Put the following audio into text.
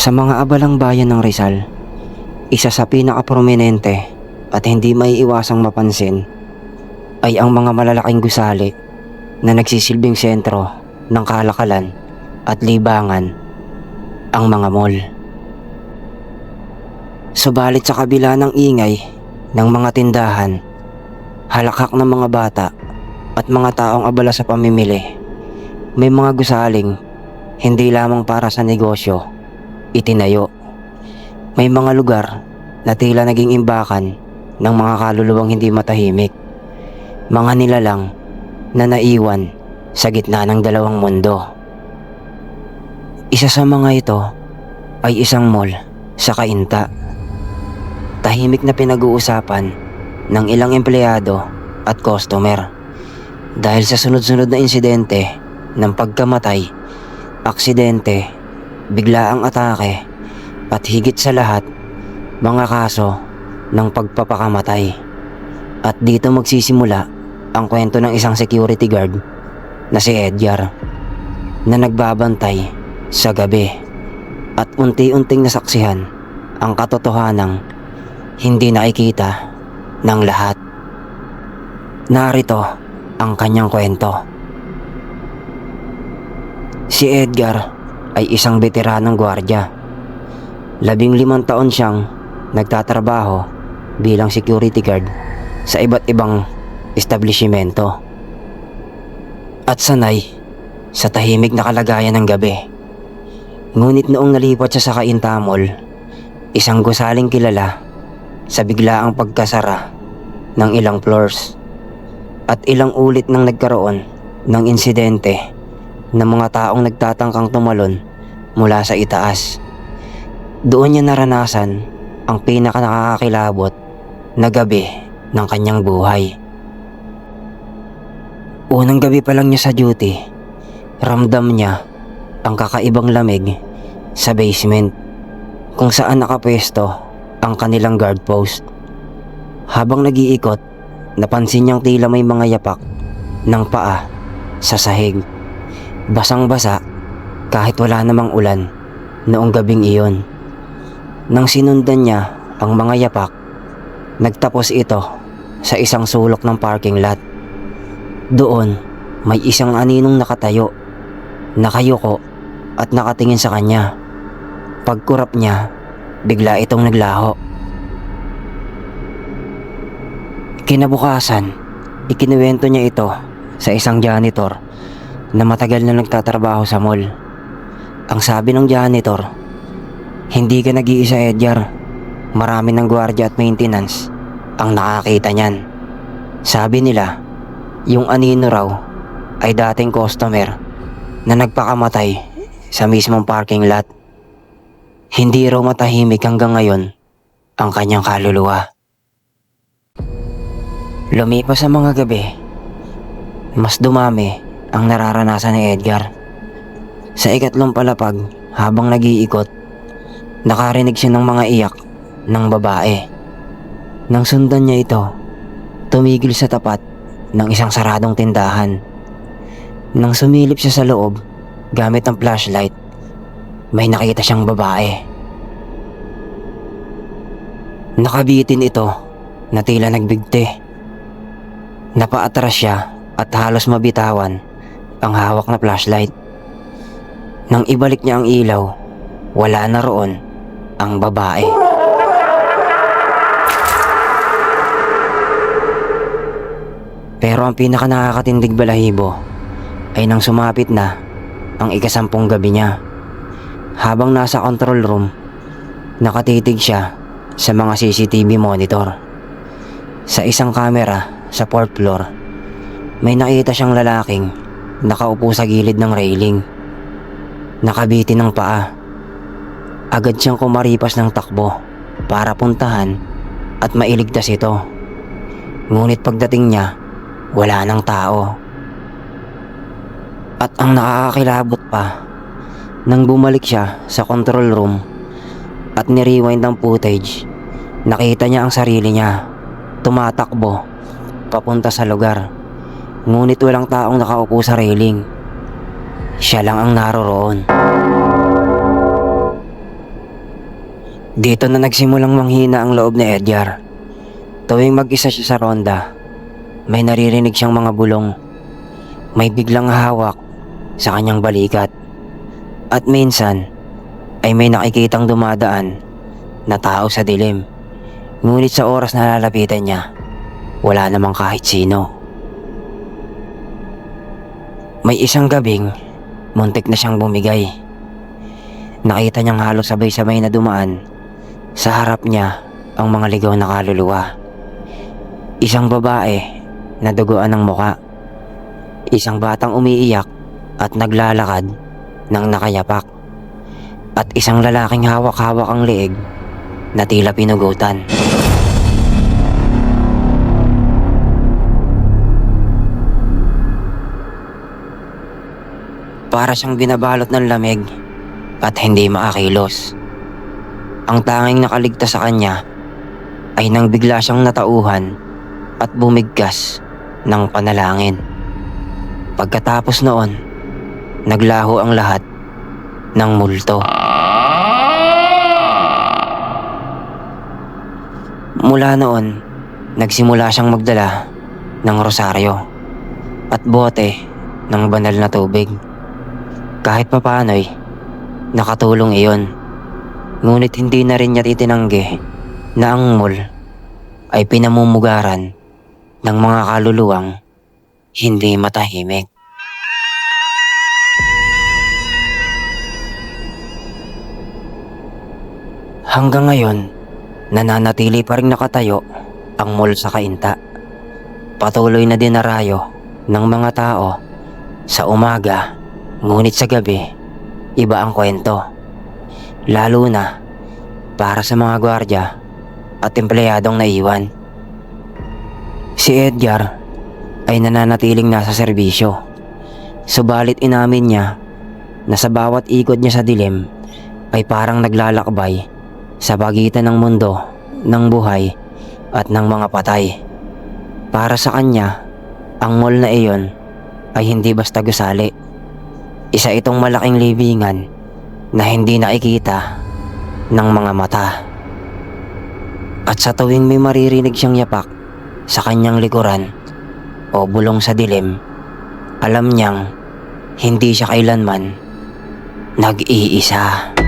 Sa mga abalang bayan ng Rizal, isa sa pinakaprominente at hindi may iwasang mapansin ay ang mga malalaking gusali na nagsisilbing sentro ng kalakalan at libangan, ang mga mall. Subalit sa kabila ng ingay ng mga tindahan, halakak ng mga bata at mga taong abala sa pamimili, may mga gusaling hindi lamang para sa negosyo, itinayo. May mga lugar na tila naging imbakan ng mga kaluluwang hindi matahimik. Mga nilalang na naiwan sa gitna ng dalawang mundo. Isa sa mga ito ay isang mall sa Kainta. Tahimik na pinag-uusapan ng ilang empleyado at customer dahil sa sunod-sunod na insidente ng pagkamatay, aksidente, biglaang atake at higit sa lahat mga kaso ng pagpapakamatay. At dito magsisimula ang kwento ng isang security guard na si Edgar na nagbabantay sa gabi at unti-unting nasaksihan ang katotohanang hindi nakikita ng lahat. Narito ang kanyang kwento. Si Edgar ay isang veteranong gwardya. Labing limang taon siyang nagtatrabaho bilang security guard sa iba't ibang establishmento. At sanay sa tahimik na kalagayan ng gabi. Ngunit noong nalipat siya sa Kaintamol, isang gusaling kilala sa biglaang pagkasara ng ilang floors at ilang ulit nang nagkaroon ng insidente ng mga taong nagtatangkang tumalon mula sa itaas. Doon niya naranasan ang pinaka nakakakilabot na gabi ng kanyang buhay. Unang gabi pa lang niya sa duty, ramdam niya ang kakaibang lamig sa basement kung saan nakapwesto ang kanilang guard post. Habang nag-iikot, napansin niyang tila may mga yapak ng paa sa sahig. Basang-basa kahit wala namang ulan noong gabing iyon. Nang sinundan niya ang mga yapak, nagtapos ito sa isang sulok ng parking lot. Doon, may isang aninong nakatayo, nakayuko at nakatingin sa kanya. Pagkurap niya, bigla itong naglaho. Kinabukasan, ikinuwento niya ito sa isang janitor na matagal na nagtatrabaho sa mall. Ang sabi ng janitor, hindi ka nag-iisa Edgar. Marami ng gwardiya at maintenance ang nakakita niyan. Sabi nila, yung anino raw ay dating customer na nagpakamatay sa mismong parking lot. Hindi raw matahimik hanggang ngayon ang kanyang kaluluwa. Lumipas sa mga gabi, mas dumami ang nararanasan ni Edgar. Sa ikatlong palapag, habang nag-iikot, nakarinig siya ng mga iyak ng babae. Nang sundan niya ito, tumigil sa tapat ng isang saradong tindahan. Nang sumilip siya sa loob, gamit ang flashlight, may nakita siyang babae. Nakabitin ito na tila nagbigti. Napaatras siya at halos mabitawan ang hawak na flashlight. Nang ibalik niya ang ilaw, wala na roon ang babae. Pero ang pinaka nakakatindig balahibo ay nang sumapit na ang ikasampung gabi niya. Habang nasa control room, nakatitig siya sa mga CCTV monitor. Sa isang kamera sa fourth floor, may nakita siyang lalaking nakaupo sa gilid ng railing. Nakabitin ng paa. Agad siyang kumaripas ng takbo para puntahan at mailigtas ito. Ngunit pagdating niya, wala nang tao. At ang nakakakilabot pa, nang bumalik siya sa control room at nirewind ang footage, nakita niya ang sarili niya tumatakbo papunta sa lugar. Ngunit walang taong nakaupo sa railing. Siya lang ang naroroon. Dito na nagsimulang manghina ang loob ni Edgar. Tuwing mag-isa siya sa ronda, may naririnig siyang mga bulong. May biglang hawak sa kanyang balikat. At minsan, ay may nakikitang dumadaan na tao sa dilim. Ngunit sa oras na lalapitan niya, wala namang kahit sino. May isang gabing, muntik na siyang bumigay. Nakita niyang halos sabay-sabay na dumaan. Sa harap niya ang mga ligaw na kaluluwa. Isang babae na duguan ng muka. Isang batang umiiyak at naglalakad ng nakayapak. At isang lalaking hawak-hawak ang leeg na tila pinugutan. Para siyang binabalot ng lamig at hindi makakilos. Ang tanging nakaligtas sa kanya ay nang bigla siyang natauhan at bumigkas ng panalangin. Pagkatapos noon, naglaho ang lahat ng multo. Mula noon, nagsimula siyang magdala ng rosaryo at bote ng banal na tubig. Kahit papano'y nakatulong iyon. Ngunit hindi na rin niya itinanggi na ang mall ay pinamumugaran ng mga kaluluwang hindi matahimik. Hanggang ngayon, nananatili pa rin nakatayo ang mall sa Kainta. Patuloy na dinarayo ng mga tao sa umaga, ngunit sa gabi, iba ang kwento. Lalo na para sa mga gwardya at empleyadong naiwan. Si Edgar ay nananatiling nasa serbisyo. Subalit inamin niya na sa bawat ikot niya sa dilim ay parang naglalakbay sa pagitan ng mundo, ng buhay at ng mga patay. Para sa kanya, ang mall na iyon ay hindi basta gusali. Isa itong malaking libingan na hindi nakikita ng mga mata. At sa tuwing may maririnig siyang yapak sa kanyang likuran o bulong sa dilim, alam niyang hindi siya kailanman nag-iisa.